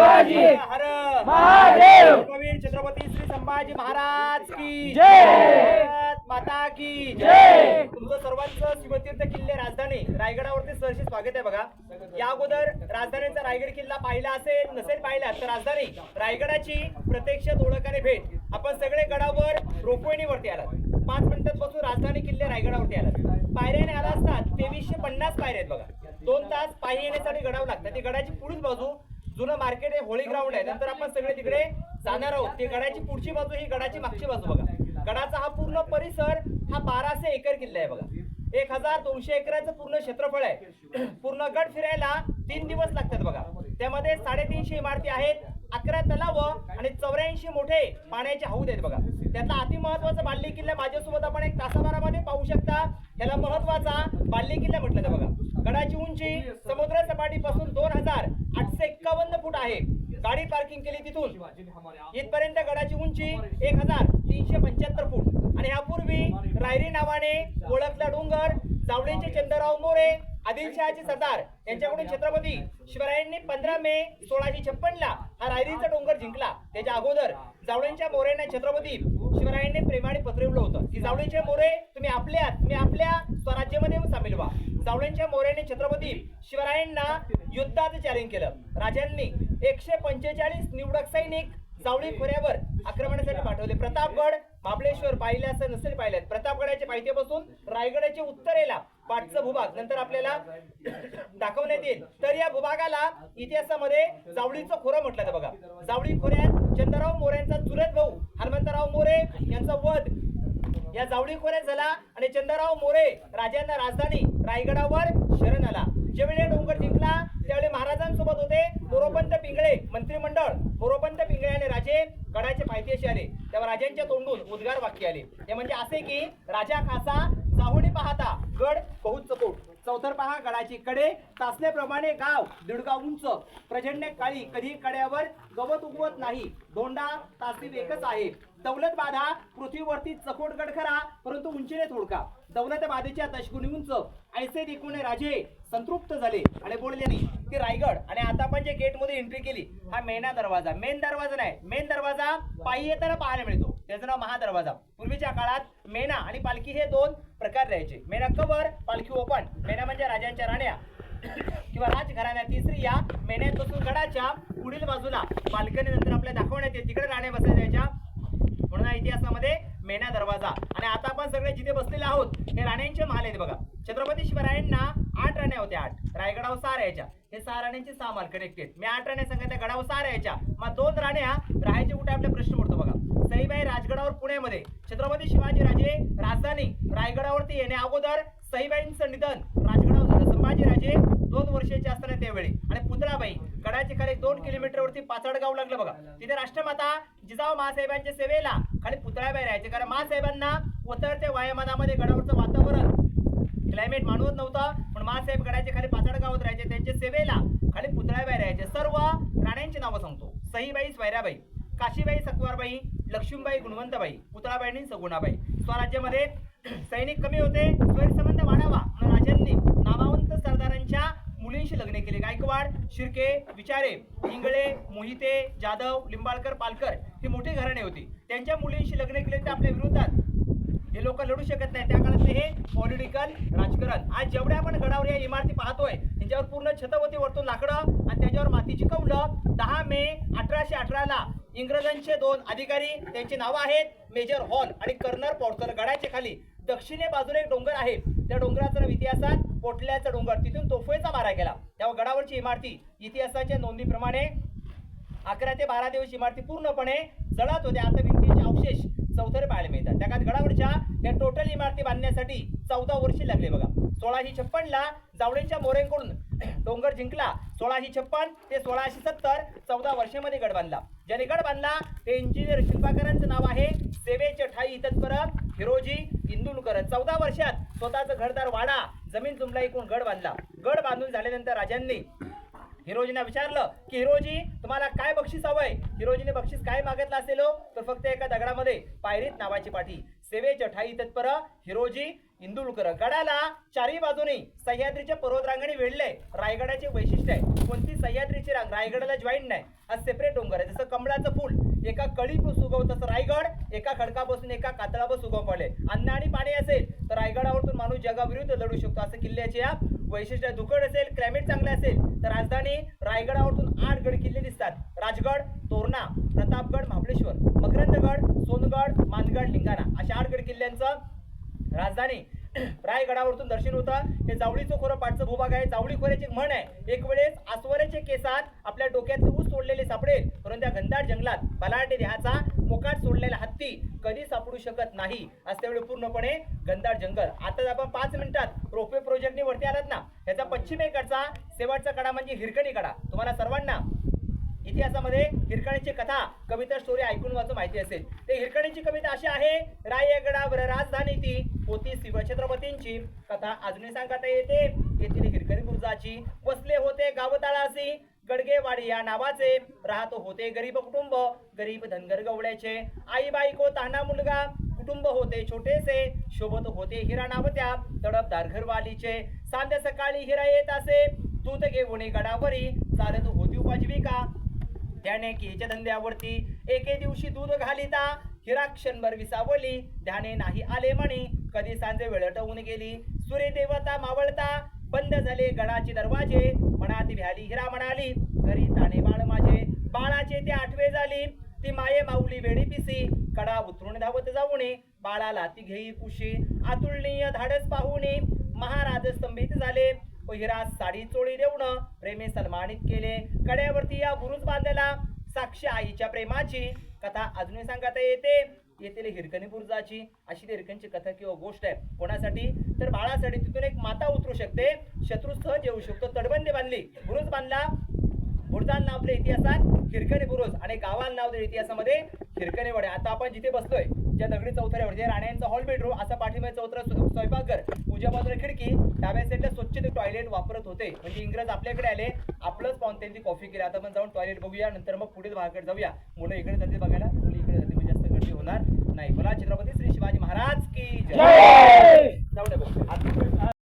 शिवाजी हर महादेव। धर्मवीर छत्रपती श्री संभाजी महाराज की जय. भारत माता की जय. तुमचं सर्वांचं शिवतीर्थ किल्ले राजधानी रायगडावरती सहर्षी स्वागत आहे बघा. या अगोदर राजधानीचा रायगड किल्ला पाहिला असेल नसेल पाहिला तर राजधानी रायगडाची प्रत्यक्ष ओळख आणि भेट. आपण सगळे गडावर रोपवेणीवरती आलात. पाच मिनिटात बसून राजधानी किल्ले रायगडावरती आलात. पायऱ्याने आला असतात तेवीसशे पन्नास पायऱ्या आहेत बघा. दोन तास पायी येण्यासाठी गडावं लागतं ती गडाची पुढील बाजू जुनं मार्केट आहे होळी ग्राउंड आहे. नंतर आपण सगळे तिकडे जाणार आहोत. ती गडाची पुढची बाजू ही गडाची मागची बाजू बघा. गडाचा हा पूर्ण परिसर हा बाराशे एकर किल्ला आहे बघा. एक हजार दोनशे एकराचं पूर्ण क्षेत्रफळ आहे. पूर्ण गड फिरायला तीन दिवस लागतात बघा. त्यामध्ये साडेतीनशे इमारती आहेत अकरा तलाव आणि चौऱ्याऐंशी मोठे पाण्याचे हौद आहेत बघा. त्यातला अति महत्त्वाचा बाल्ली किल्ला माझ्यासोबत आपण एक तासाभरामध्ये पाहू शकता. याला महत्त्वाचा बाल्ली किल्ला म्हटलं बघा. गडाची उंची समुद्र सपाटीपासून दोन हजार आठशे एक्कावन्न फूट आहे. गाडी पार्किंग केली तिथून. इथपर्यंत गडाची उंची एक हजार तीनशे पंच्याहत्तर फूट. आणि यापूर्वी रायरी नावाने ओळखला डोंगर जावळीचे चंद्रराव मोरे आदिलशहाचे सरदार यांच्याकडून छत्रपती शिवरायांनी पंधरा मे सोळाशे छप्पन ला हा रायरीचा डोंगर जिंकला. त्याच्या अगोदर जावळींच्या मोरेंना छत्रपती शिवरायांनी प्रेमाने पत्रवलं होतं. की जावळीचे मोरे तुम्ही आपल्यात तुम्ही आपल्या स्वराज्यामध्ये सामील व्हा. जावळींच्या मोऱ्याने छत्रपती शिवरायांना युद्धात चॅलेंज केलं. राजांनी एकशे पंचेचाळीस निवडक सैनिक जावळी खोऱ्यावर आक्रमणासाठी पाठवले. प्रतापगड महाबळेश्वर पाहिले असं नसेल पाहिलेत. प्रतापगडाच्या पायथ्यापासून रायगडाच्या उत्तरेला पाठचा भूभाग नंतर आपल्याला दाखवण्यात येईल. तर या भूभागाला इतिहासामध्ये जावळीचं खोरं म्हटलं तर बघा. जावळी खोऱ्यात चंद्रराव मोऱ्यांचा चुलत भाऊ हनुमंतराव मोरे यांचा वध या जावळी खोऱ्यात झाला आणि चंद्रराव मोरे राजांना राजधानी रायगडावर शरण आला. ज्यावेळी डोंगर जिंकला त्यावेळी महाराजांसोबत होते मोरोपंत पिंगळे मंत्रिमंडळ. मोरोपंत पिंगळे आणि राजे गडाचे पायथ्याशी आले. तेव्हा राजांच्या तोंडून उद्गार वाक्य आले. ते म्हणजे असे की राजा खासा जाहुडी पाहता गड बहुत चकोट चौथर पहा गडाची कडे. तासल्याप्रमाणे गाव दिडगा उंच. प्रजन्य काळी कधी कड्यावर गवत उगवत नाही. दोंडा तासीब एकच आहे. दौलत बाधा पृथ्वीवरती चकोट गड खरा परंतु उंचीने थोडका. दौलत बाधेच्या दशगुणी उंच. ऐसे देखून राजे संतृप्त झाले आणि बोलले नाही. की रायगड आणि आता आपण जे गेटमध्ये एंट्री केली हा मेना दरवाजा. मेन दरवाजा नाही. मेन दरवाजा पायी येताना पाहायला मिळतो. त्याचं नाव महादरवाजा. पूर्वीच्या काळात मेना आणि पालखी हे दोन प्रकार राहायचे. मेना कवर पालखी ओपन. मेना म्हणजे राजांच्या राण्या. किंवा राजघराण्यातील स्त्रिया मेण्यात बसून गडाच्या पुढील बाजूला. बाल्कनी नंतर आपल्या दाखवण्यात येते तिकडे राण्या बसायच्या म्हणून इतिहासामध्ये मेना दरवाजा. आणि आता आपण सगळे जिथे बसलेले आहोत हे राण्यांचे महाल आहेत बघा. छत्रपती शिवरायांना आठ राण्या होत्या आठ. रायगडावर सार राहायच्या. हे सहा राण्यांचे सहा माल कनेक्टेड मी आठ राण्या सांगितल्या गडावर सहा राहायच्या. मग दोन राण्या राहायचे कुठे? आपला प्रश्न पडतो बघा. सईबाई राजगडावर पुण्यामध्ये. छत्रपती शिवाजी राजे राजधानी रायगडावरती येण्या अगोदर सईबाईंचं निधन राजगडावर संभाजी राजे दोन वर्षाचे असताना त्यावेळी. आणि पुतळाबाई गडाची खाली दोन किलोमीटर वरती पाचाड लागलं बघा. तिथे राष्ट्रमाता जिजाऊ महासाहेबांच्या सेवेला खाली पुतळाबाई राहायचे. कारण महासाहेबांना उतरते वायुमानामध्ये गडावरचं वातावरण. क्लायमेट मानवत नव्हतं पण महासाहेब गडाचे खाली पाचडगावात राहायचे. त्यांच्या सेवेला खाली पुतळाबाई राहायचे. सर्व राण्यांची नावं सांगतो. सहीबाई स्वैराबाई काशीबाई सकवारबाई लक्ष्मीबाई गुणवंतबाई पुतळाबाई सगुणाबाई. स्वराज्यामध्ये सैनिक कमी होते स्वैरसंबंध वाढावा म्हणून राजांनी नामावंत सरदारांच्या मुलींशी लग्न केले. गायकवाड शिर्के विचारे इंगळे मोहिते जाधव लिंबाळकर पालकर ही मोठी घराणे होती. त्यांच्या मुलींशी लग्न केले ते आपल्या विरोधात. हे लोक लढू शकत नाही त्या काळातले हे पॉलिटिकल राजकारण. आज जेवढ्या आपण गडावर या इमारती पाहतोय त्यांच्यावर पूर्ण छतवती वरतून लाकडं आणि त्याच्यावर मातीची कौलं दहा मे अठराशे अठराला इंग्रजांचे दोन अधिकारी त्यांची नावं आहेत मेजर हॉल आणि कर्नर पॉर्टर गडाच्या खाली. दक्षिणे बाजूला एक डोंगर आहे. त्या डोंगराचं इतिहासात पोटल्याचा डोंगर. तिथून तोफेचा मारा केला तेव्हा गडावरची इमारती इतिहासाच्या नोंदीप्रमाणे अकरा ते बारा दिवस इमारती पूर्णपणे जळत होत्या. आता भिंतीचे अवशेष चौथरे पाहायला मिळतात. त्या काळात गडावरच्या या टोटल इमारती बांधण्यासाठी चौदा वर्षे लागले बघा. सोळाशे छप्पनला ला मोरेंकडून डोंगर जिंकला. सोळाशे छप्पन ते सोळाशे सत्तर चौदा वर्षामध्ये गड बांधला. ज्याने गड बांधला ते इंजिनियर शिल्पाकरांचं नाव आहे. सेवेचे ठाई परत हिरोजी इंदुलकर चौदा वर्षात स्वतःचं घरदार वाडा जमीन जुमला एकूण गड बांधला. गड बांधून झाल्यानंतर राजांनी हिरोजींना विचारलं की हिरोजी तुम्हाला काय बक्षीस हवंय? हिरोजीने बक्षीस काय मागितलं असेल हो? तर फक्त एका दगडामध्ये पायरीत नावाची पाठी सेवेच्या ठाई तत्पर हिरोजी इंदुलकर. गडाला चारही बाजूने सह्याद्रीच्या पर्वतरांगाने वेढले. रायगडाचे वैशिष्ट्य आहे. कोणती सह्याद्रीची रांग? रायगडाला जॉईन नाही. हा सेपरेट डोंगर आहे. जसं कमळाचं फुल एका कळीपासून उगवतं तसं रायगड एका खडकापासून एका कातळापासून उगव पडले. अन्न आणि पाणी असेल तर रायगडावरतून माणूस जगाविरुद्ध लढू शकतो असं किल्ल्याचे या वैशिष्ट्य दुकड असेल क्लायमेट चांगले असेल तर राजधानी रायगडावरतून आठ गड किल्ले दिसतात. राजगड तोरणा प्रतापगड महाबळेश्वर. मकरंदगड सोनगड मानगड लिंगाणा. अशा आठ गड किल्ल्यांचं राजधानी रायगडावरतून दर्शन होतं. हे जावळीचं खोरं पाठचं भूभाग आहे. जावळी खोऱ्याची म्हण आहे. एक वेळेस आसवऱ्याचे केसात आपल्या डोक्यातले ऊस सोडलेले सापडेल. परंतु त्या घनदाट जंगलात बलाटे देहाचा मोकाट सोडलेला हत्ती कधी सापडू शकत नाही. असल्यामुळे पूर्णपणे घनदाट जंगल. आता आपण पाच मिनिटात रोपवे प्रोजेक्टनी वरती आलात ना? याचा पश्चिमेकडचा शेवटचा कडा म्हणजे हिरकणी कडा. तुम्हाला सर्वांना इतिहासामध्ये हिरकणीची कथा कविता स्टोरी ऐकून वाचून माहिती असेल. ते हिरकणीची कविता अशी आहे रायगडावर राजधानी ती होती शिवछत्रपतींची. कथा अजूनही सांगता येते. येथील हिरकणी बुर्जाची वसले होते गावताळासी. गडगेवाडी या नावाचे. राहत होते गरीब कुटुंब गरीब धनगर गवळ्याचे. आई बायको ताना मुलगा कुटुंब होते छोटेसे. शोभत होते हिरा नावत्या तडप घरवालीचे. सांध्या सकाळी हिरा येत असे. दूध घेऊन गडावरी चालत होती उपजीविका. त्याने केच्या धंद्यावरती एके दिवशी दूध घालिता. हिरा क्षणभर विसावली ध्याने नाही आले म्हणे. कधी सांजे वेळटवून गेली. सूर्य देवता मावळता. बंद झाले गडाचे दरवाजे. मनात भ्याली हिरा म्हणाली घरी ताणे बाळ माझे. बाळाचे ते आठवे झाली. ती माये माऊली वेडी पिसी. कडा उतरून धावत जाऊने. बाळाला ती घेई कुशी आतुलनीय धाडस पाहुणे महाराज स्तंभित झाले. पहिरा साडी चोळी देऊन प्रेमे सन्मानित केले. कड्यावरती या बुरुज बांधलेला साक्षी आईच्या प्रेमाची कथा अजूनही सांगता येते. येथील हिरकणी बुरुजाची अशी ती हिरकणची कथा किंवा गोष्ट आहे. कोणासाठी? तर बाळासाठी तिथून एक माता उतरू शकते. शत्रू सहज येऊ शकतो. तटबंदी बांधली. बुरुज बांधला. बुरुजाला नावले इतिहासात हिरकणी बुरुज आणि गावाला नाव इतिहासामध्ये हिरकणी वडे. आता आपण जिथे बसलोय ज्या दगडी चौथऱ्यावर जे राण्यांचा हॉल बेडरूम असा पाठीमागे चौथरा स्व- स्वयंपाकघर. उजव्या बाजूला खिडकी डाव्या साईडला स्वच्छ ते टॉयलेट वापरत होते. म्हणजे इंग्रज आपल्याकडे आले आपलंच पाहून त्यांची कॉफी केली. आता आपण जाऊन टॉयलेट बघूया नंतर मग पुढे भागाकडे जाऊया. मुलं इकडे जाते बघायला मुलं इकडे जाते म्हणजे जास्त गर्दी होणार नाही. बोला छत्रपती श्री शिवाजी महाराज की जय. जाऊ. हात-